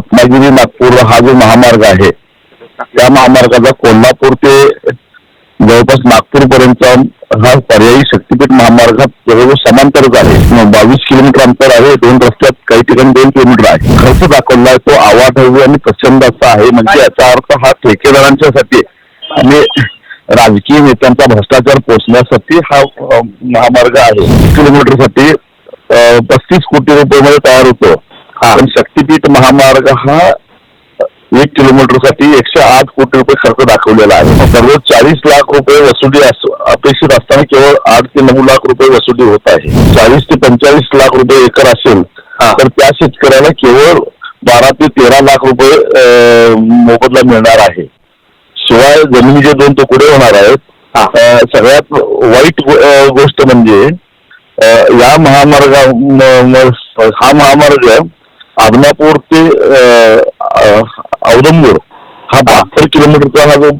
रत्नागिरी नागपूर हा जो महामार्ग आहे त्या महामार्गाचा कोल्हापूर ते जवळपास नागपूर पर्यंत हा पर्यायी शक्तीपीठ महामार्ग जवळजवळ समांतरच आहे. बावीस किलोमीटर अंतर आहे दोन रस्त्यात काही ठिकाणी दोन किलोमीटर आहे. खर्च दाखवलाय तो आवाढव्य आणि प्रचंड असा आहे. म्हणजे याचा अर्थ हा ठेकेदारांच्यासाठी आणि राजकीय नेत्यांचा भ्रष्टाचार पोचण्यासाठी हा महामार्ग आहे. किलोमीटरसाठी पस्तीस कोटी रुपये तयार होतो. पण शक्तीपीठ महामार्ग हा एक किलोमीटरसाठी एकशे आठ कोटी रुपये खर्च दाखवलेला आहे. दररोज चाळीस लाख रुपये वसुली अपेक्षित असताना केवळ आठ ते नऊ लाख रुपये वसुली होत आहे. चाळीस ते पंचेचाळीस लाख रुपये एकर असेल तर त्या शेतकऱ्याला केवळ बारा ते तेरा लाख रुपये मोबदला मिळणार आहे. शिवाय जमिनीचे दोन तुकडे होणार आहेत सगळ्यात वाईट गोष्ट म्हणजे या महामार्गा हा महामार्ग आदमापूर ते औदंबूर हा बहात्तर किलोमीटरचा हा जो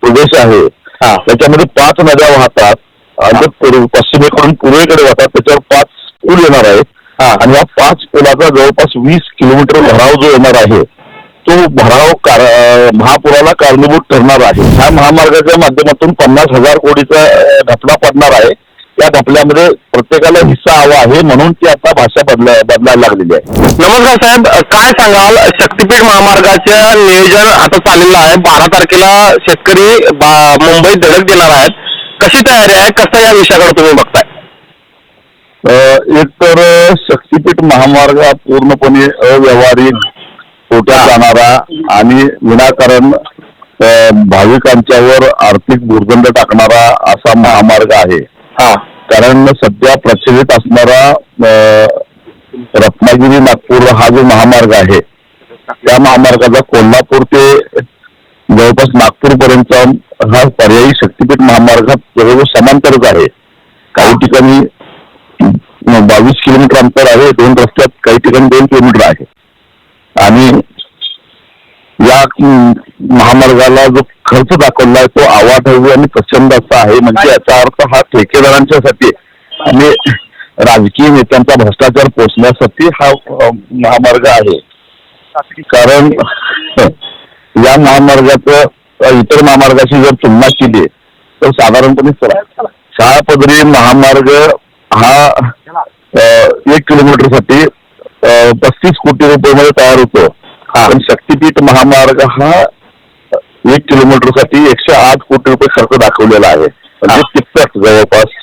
प्रदेश आहे त्याच्यामध्ये पाच नद्या वाहतात पश्चिमेकडून पूर्वेकडे वाहतात त्याच्यावर पाच पूल येणार आहेत. आणि या पाच पुलाचा जवळपास वीस किलोमीटर भराव जो येणार आहे तो भराव महापुराला कारणीभूत ठरणार आहे. ह्या महामार्गाच्या माध्यमातून पन्नास हजार कोटीचा घपला पडणार आहे. त्या घपल्यामध्ये प्रत्येकाला हिस्सा हवा आहे म्हणून ती आता भाषा बदला बदलायला लागलेली आहे. नमस्कार साहेब काय सांगाल? शक्तीपीठ महामार्गाचं नियोजन आता चाललेलं आहे. बारा तारखेला शेतकरी मुंबईत धडक देणार आहेत. कशी तयारी आहे? कसं या विषयाकडे तुम्ही बघताय? एक तर शक्तीपीठ महामार्ग पूर्णपणे अव्यवहारिक तोट्यात जाणारा आणि विनाकारण भाविकांच्यावर आर्थिक भुर्दंड टाकणारा असा महामार्ग आहे. हा कारण सध्या प्रचलित असणारा रत्नागिरी नागपूर हा जो महामार्ग आहे त्या महामार्गाचा कोल्हापूर ते जवळपास नागपूर पर्यंत हा पर्यायी शक्तीपीठ महामार्ग जवळजवळ समांतरच आहे. काही ठिकाणी बावीस किलोमीटर अंतर आहे दोन रस्त्यात काही ठिकाणी दोन किलोमीटर आहे. आणि या महामार्गाला जो खर्च दाखवलाय तो आवाढव्य आणि प्रचंड असा आहे. म्हणजे याचा अर्थ हा ठेकेदारांच्यासाठी आणि राजकीय नेत्यांचा भ्रष्टाचार पोचण्यासाठी हा महामार्ग आहे. कारण या महामार्गाचं इतर महामार्गाशी जर तुलना केली तर साधारणपणे सहा पदरी महामार्ग हा एक किलोमीटरसाठी पस्तीस कोटी रुपये तयार होतो. पण शक्तीपीठ महामार्ग हा एक किलोमीटरसाठी एकशे आठ कोटी रुपये खर्च दाखवलेला आहे. म्हणजे तिप्पट जवळपास.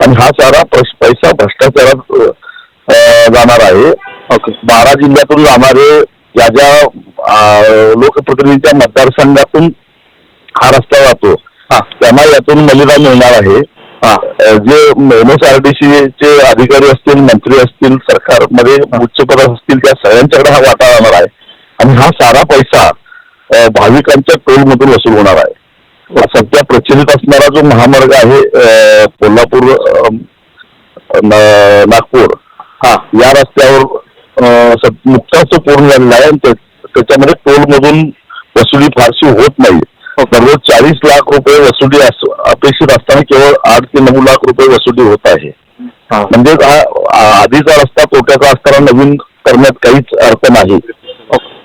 आणि हा सारा पैस- भ्रष्टाचारात जाणार आहे. बारा जिल्ह्यातून जाणारे या ज्या लोकप्रतिनिधीच्या मतदारसंघातून हा रस्ता जातो त्यांना यातून मलिदा मिळणार आहे. जे एम एस आर डी चे अधिकारी असतील मंत्री असतील सरकारमध्ये उच्चपदास असतील त्या सगळ्यांच्याकडे हा वाटा जाणार आहे. आणि हा सारा पैसा भाविकांच्या टोलमधून वसूल होणार आहे. सध्या प्रचलित असणारा जो महामार्ग आहे कोल्हापूर नागपूर हा या रस्त्यावर नुकताच तो पूर्ण झालेला आहे आणि त्या- त्याच्यामध्ये टोल मधून वसुली फारशी होत नाही. दररोज चाळीस लाख रुपये वसुली अस- अपेक्षित असताना केवळ आठ ते नऊ लाख रुपये वसुली होत आहे. म्हणजे हा आ- आधीचा रस्ता तोट्याचा असताना नवीन करण्यात काहीच अर्थ नाही.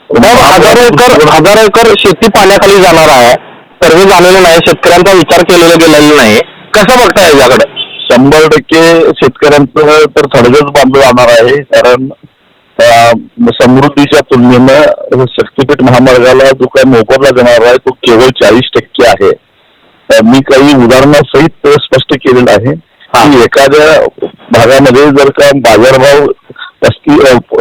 साहेब, हजारो एकर हजारो एकर शेती पाण्याखाली जाणार आहे. सर्वे झालेले नाही शेतकऱ्यांचा विचार केलेला गेलेला नाही. कसं बघताय याच्याकडे? शंभर टक्के शेतकऱ्यांचं तर थडगच बांधलं जाणार आहे. कारण अं, समृद्धीच्या तुलनेनं शक्तीपीठ महामार्गाला जो काही मोबदला देणार आहे तो केवळ चाळीस टक्के आहे. तर मी काही उदाहरणासहित ते स्पष्ट केलेलं आहे की एखाद्या भागामध्ये जर का बाजारभाव पस्ती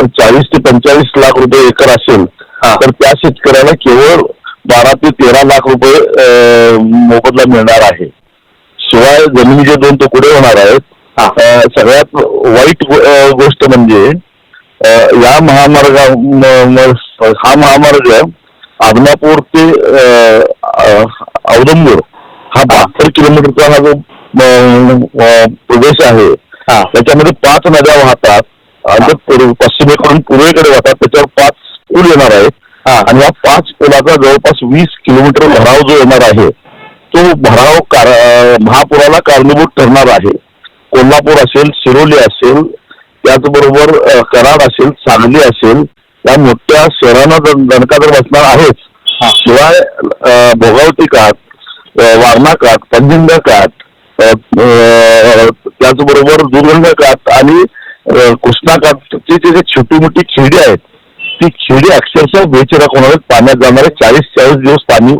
चाळीस ते पंचेचाळीस लाख रुपये एकर असेल तर त्या शेतकऱ्याला केवळ बारा ते तेरा लाख रुपये मोबदला मिळणार आहे. शिवाय जमिनीचे दोन तुकडे होणार आहेत सगळ्यात वाईट गोष्ट म्हणजे या महामार्गा हा महामार्ग आदमापूर ते औदंबूर हा बहात्तर किलोमीटरचा हा जो प्रदेश आहे त्याच्यामध्ये पाच नद्या वाहतात. पश्चिमेकडून पूर्वेकडे वाहतात त्याच्यावर पाच पूल येणार आहेत आणि या पाच पुलाचा जवळपास वीस किलोमीटर भराव जो येणार आहे तो भराव महापुराला कारणीभूत ठरणार आहे. कोल्हापूर असेल शिरोली असेल त्याचबरोबर कराड असेल सांगली असेल या मोठ्या शहरांना दण- दणका तर बसणार आहेच. हा. शिवाय भोगावती काठ वारणा काठ पंजिंगा काठ त्याचबरोबर दुर्गंगा काठ आणि कृष्णा काठची जी छोटी मोठी खेडी आहेत ती खेडी अक्षरशः बेचिरा कोणाला पाण्यात जाणारे चाळीस चाळीस दिवस पाणी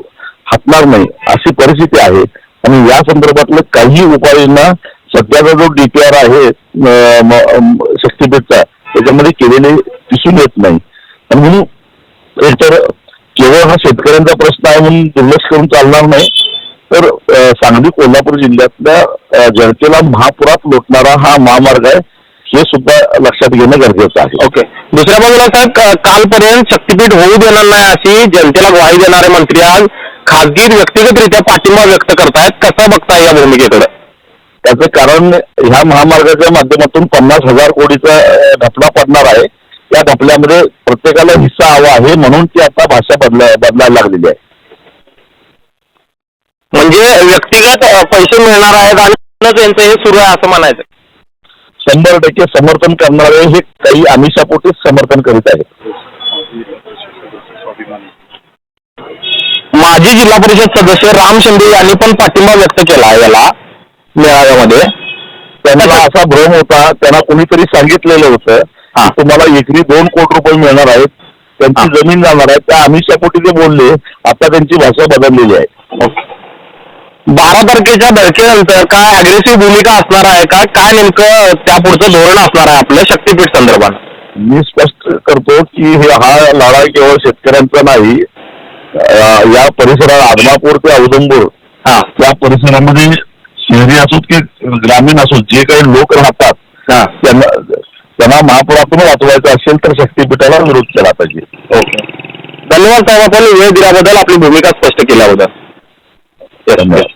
हातणार नाही अशी परिस्थिती आहे. आणि या संदर्भातले काही उपाययोजना सध्याचा जो डीपीआर आहे अं, शक्तीपीठचा त्याच्यामध्ये केलेले दिसून येत नाही. आणि म्हणून एकतर केवळ हा शेतकऱ्यांचा प्रश्न आहे म्हणून दुर्लक्ष करून चालणार नाही तर सांगली कोल्हापूर जिल्ह्यातल्या जनतेला महापुरात लोटणारा हा महामार्ग आहे. हे सुद्धा लक्षात घेणं गरजेचं आहे. ओके दुसऱ्या बाजूला साहेब क- कालपर्यंत शक्तीपीठ होऊ देणार नाही अशी जनतेला ग्वाही देणारे मंत्री आज खासगी व्यक्तिगतरित्या पाठिंबा व्यक्त करतायत. कसं बघताय या भूमिकेकडे? त्याचं कारण ह्या महामार्गाच्या माध्यमातून पन्नास हजार कोटीचा घपला पडणार आहे. त्या घपल्यामध्ये प्रत्येकाला हिस्सा हवा आहे म्हणून ती आता भाषा बदला बदलायला लागलेली आहे. म्हणजे व्यक्तिगत पैसे मिळणार आहेत आणि त्यांचं हे सुरू आहे असं म्हणायचं. शंभर टक्के समर्थन करणारे हे काही आमिषापोटीच समर्थन करीत आहेत. माजी जिल्हा परिषद सदस्य राम शिंदे यांनी पण पाठिंबा व्यक्त केला आहे याला मेळाव्यामध्ये. त्यांना असा भ्रम होता त्यांना कोणीतरी सांगितलेलं होतं. की तुम्हाला एकरी दोन कोटी रुपये मिळणार आहेत त्यांची. जमीन जाणार आहे. त्या आमिषापोटी ते बोलले आता त्यांची भाषा बदललेली आहे. बारा तारखेच्या बैठकीनंतर काय अग्रेसिव्ह भूमिका असणार आहे का? काय नेमकं त्या पुढचं धोरण असणार आहे आपलं शक्तीपीठ संदर्भात? मी स्पष्ट करतो की हे हा लढा केवळ शेतकऱ्यांचा नाही या परिसरात आदमापूर ते औदंबूर हा. या परिसरामध्ये शहरी असोत की ग्रामीण असोत जे काही लोक राहतात त्यांना त्यांना महापुरातून वाचवायचं असेल तर शक्तीपीठाला विरोध केला पाहिजे. ओके. धन्यवाद साहेब आपण वेळ दिल्याबद्दल आपली भूमिका स्पष्ट केल्याबद्दल. धन्यवाद.